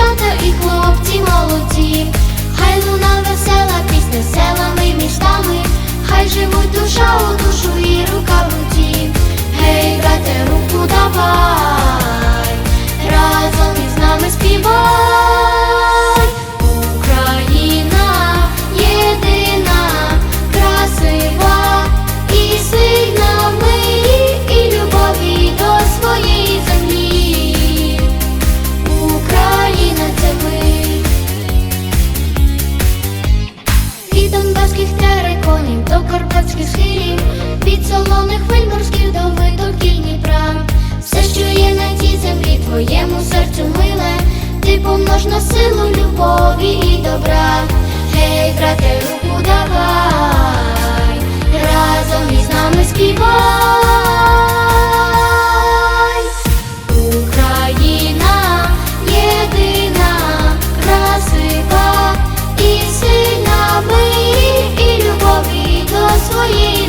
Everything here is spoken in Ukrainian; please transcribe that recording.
大的衣服 коней до карпатських схилів, від солоних хвиль морських до видокільні прам. Все, що є на цій землі, твоєму серцю миле, ти помнож на силу любові і добра. Гей, брате своїй